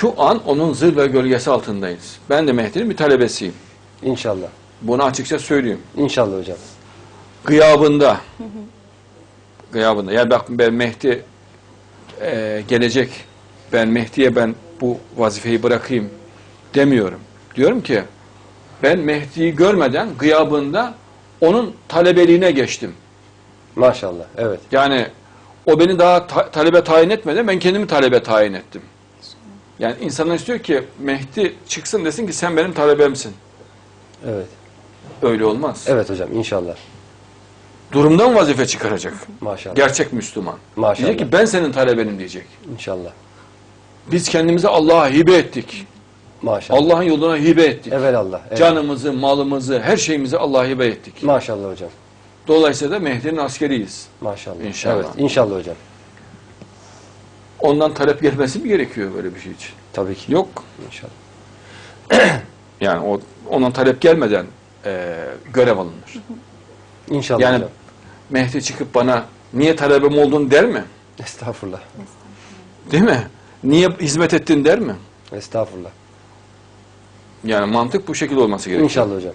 Şu an onun zır ve gölgesi altındayız. Ben de Mehdi'nin bir talebesiyim. İnşallah. Bunu açıkça söyleyeyim. İnşallah hocam. Gıyabında, gıyabında, yani bak ben Mehdi e, gelecek, ben Mehdi'ye ben bu vazifeyi bırakayım demiyorum. Diyorum ki, ben Mehdi'yi görmeden gıyabında onun talebeliğine geçtim. Maşallah. Evet. Yani o beni daha ta- talebe tayin etmeden ben kendimi talebe tayin ettim. Yani insanlar istiyor ki Mehdi çıksın desin ki sen benim talebemsin. Evet. Öyle olmaz. Evet hocam inşallah. Durumdan vazife çıkaracak. Maşallah. Gerçek Müslüman. Maşallah. Diyecek ki ben senin talebenim diyecek. İnşallah. Biz kendimizi Allah'a hibe ettik. Maşallah. Allah'ın yoluna hibe ettik. Evelallah. Evet. Canımızı, malımızı, her şeyimizi Allah'a hibe ettik. Maşallah hocam. Dolayısıyla da Mehdi'nin askeriyiz. Maşallah. İnşallah. Evet. İnşallah hocam. Ondan talep gelmesi mi gerekiyor böyle bir şey için? Tabii ki. Yok. İnşallah. Yani o ondan talep gelmeden e, görev alınır. İnşallah Yani hocam. Mehdi çıkıp bana niye talebem oldun der mi? Estağfurullah. Değil mi? Niye hizmet ettin der mi? Estağfurullah. Yani mantık bu şekilde olması gerekiyor. İnşallah hocam.